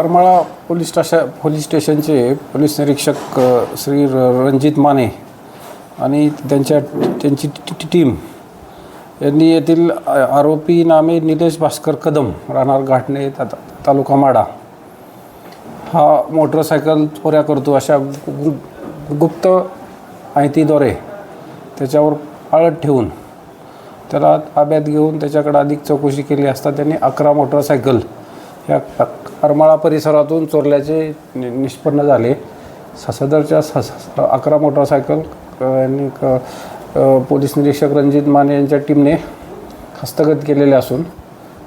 Karmala police station police स्टेशनचे police निरीक्षक श्री र- रणजित माने आणि त्यांच्या त्यांची टीम. यांनी येथील आरोपी नामे निलेश भास्कर कदम राहणार घाटणे तालुका माडा. हा मोटरसायकल चोऱ्या करतो अशा गु- गुप्त माहितीद्वारे त्याच्यावर पाळत ठेवून त्याला ताब्यात घेऊन त्याच्याकडे अधिक चौकशी केली असता त्यांनी अकरा मोटरसायकल ह्या करमाळा परिसरातून चोरल्याचे नि- निष्पन्न झाले. ससदरच्या स- अकरा मोटरसायकल आणि पोलीस निरीक्षक रणजित माने यांच्या टीमने हस्तगत केलेले असून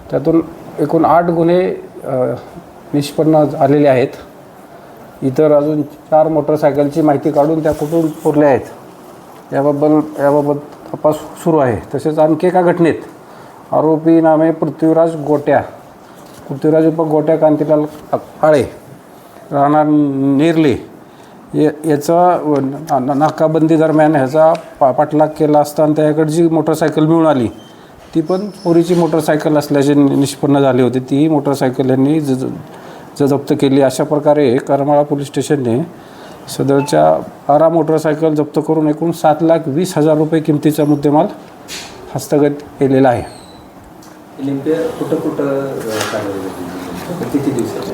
त्यातून एकूण आठ गुन्हे निष्पन्न झालेले आहेत. इतर अजून चार मोटरसायकलची माहिती काढून त्या कुठून पुरल्या आहेत याबाबत याबाबत तपास सुरू आहे. तसेच आणखी एका घटनेत आरोपी नामे पृथ्वीराज गोट्या पृथ्वीराज उप गोट्या कांतीलाल काळे राहणार नेरले. ये याचा नाकाबंदी दरम्यान ह्याचा पा पाठलाग केला असताना त्याकडे जी मोटरसायकल मिळून आली ती पण चोरीची मोटरसायकल असल्याचे निष्पन्न झाले होते. तीही मोटरसायकल यांनी ज ज- ज जप्त केली. अशा प्रकारे करमाळा पोलीस स्टेशनने सदरच्या बारा मोटरसायकल जप्त करून एकूण सात लाख वीस हजार रुपये किमतीचा मुद्देमाल हस्तगत केलेला आहे. नेमके कुठं कुठं अ, कारवाई झाली? किती दिवसाची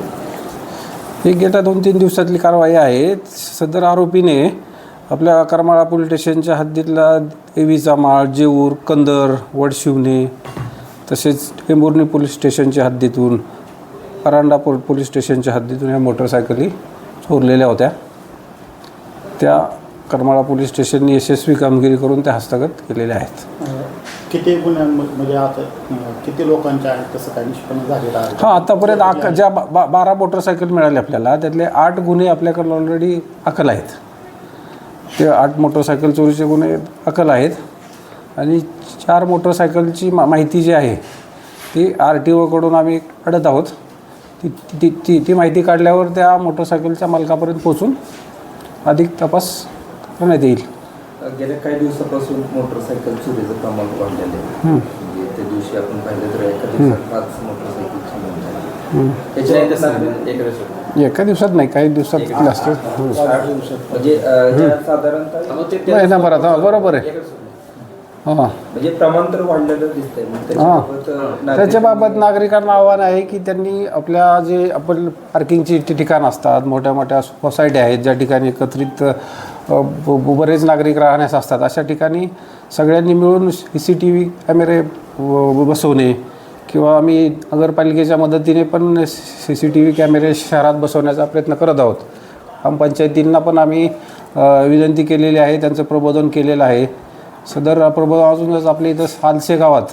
ही गेल्या दोन तीन दिवसातली कारवाई आहे. सदर आरोपीने आपल्या करमाळा पोलीस स्टेशनच्या हद्दीतला देवीचा माळ जेऊर कंदर वडशिवणे तसेच टेंभुर्णी पोलीस स्टेशनच्या हद्दीतून परांडा पो पोलीस स्टेशनच्या हद्दीतून या मोटरसायकली चोरलेल्या होत्या. त्या करमाळा पोलीस स्टेशनने यशस्वी कामगिरी करून त्या हस्तगत केलेल्या आहेत. किती गुन्ह्यांमध्ये म्हणजे आता किती लोकांच्या आहेत तसं काही निष्पन्न झालेलं आहे? हां आतापर्यंत अक ज्या बा बा- बारा मोटरसायकल मिळाले आपल्याला त्यातले आठ गुन्हे आपल्याकडे ऑलरेडी अकल आहेत. ते आठ मोटरसायकल चोरीचे गुन्हे अकल आहेत. आणि चार मोटरसायकलची मा माहिती जी आहे ती आर टी ओकडून आम्ही काढत आहोत. ती ती ती ती माहिती काढल्यावर त्या मोटरसायकलच्या मालकापर्यंत पोचून अधिक तपास करण्यात येईल. गेल्या काही दिवसापासून मोटरसायकल चोरीचं प्रमाण वाढलेलं आहे. म्हणजे त्या दिवशी आपण पाहिलं तर एका दिवसात पाच मोटरसायकल साधारण एक दिवसात. एका दिवसात नाही. काही दिवसात जास्त हं. म्हणजे साधारणतः महिनाभरात हां बरोबर आहे. हां. म्हणजे प्रमाण तर वाढलेलं दिसतंय मग त्याच्याबाबत नागरिकांना आव्हान आहे की त्यांनी आपल्या जे आपण पार्किंगची ठिकाणं असतात मोठ्या मोठ्या सोसायटी आहेत ज्या ठिकाणी एकत्रित बरेच नागरिक राहण्यास असतात. अशा ठिकाणी सगळ्यांनी मिळून सी सी टी व्ही कॅमेरे बसवणे किंवा आम्ही नगरपालिकेच्या मदतीने पण सी सी टी व्ही कॅमेरे शहरात बसवण्याचा प्रयत्न करत आहोत. ग्रामपंचायतींना पण आम्ही विनंती केलेली आहे त्यांचं प्रबोधन केलेलं आहे. सदर प्रबोधन अजूनच आपल्या इथं सालसे गावात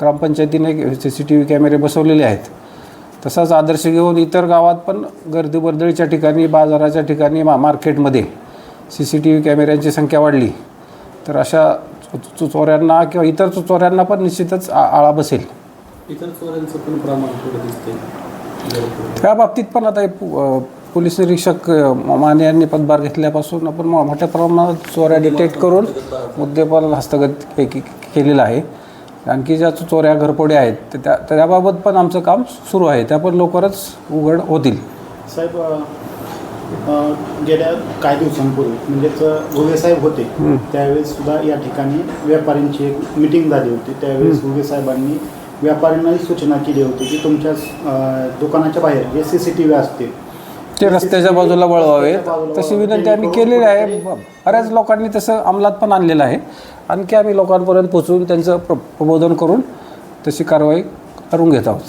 ग्रामपंचायतीने सी सी टी व्ही कॅमेरे बसवलेले आहेत. तसाच आदर्श घेऊन इतर गावात पण गर्दी वर्दळीच्या ठिकाणी बाजाराच्या ठिकाणी मा मार्केटमध्ये सी सी टी व्ही कॅमेऱ्यांची संख्या वाढली तर अशा चोऱ्यांना किंवा इतर चोऱ्यांना पण निश्चितच आळा बसेल. इतर चोऱ्यांचं पण प्रमाण थोडं दिसते त्या बाबतीत पण आता हे पोलीस निरीक्षक माने यांनी पदभार घेतल्यापासून आपण मोठ्या प्रमाणात चोऱ्या डिटेक्ट करून मुद्देपाल हस्तगत केलेलं आहे. आणखी ज्या चोऱ्या घरपोड्या आहेत तर त्या त्याबाबत पण आमचं काम सुरू आहे. त्या पण लवकरच उघड होतील. साहेब गेल्या काही दिवसांपूर्वी म्हणजेच घुगे साहेब होते त्यावेळेस सुद्धा या ठिकाणी व्यापाऱ्यांची एक मिटिंग झाली होती. त्यावेळेस घुगे साहेबांनी व्यापाऱ्यांनाही सूचना केली होती की तुमच्या दुकानाच्या बाहेर जे सी सी टी व्ही असतील ते रस्त्याच्या बाजूला वळवावेत. तशी विनंती आम्ही केलेली आहे. बऱ्याच लोकांनी तसं अंमलात पण आणलेलं आहे. आणखी आम्ही लोकांपर्यंत पोचवून त्यांचं प्र प्रबोधन करून तशी कारवाई करून घेत आहोत.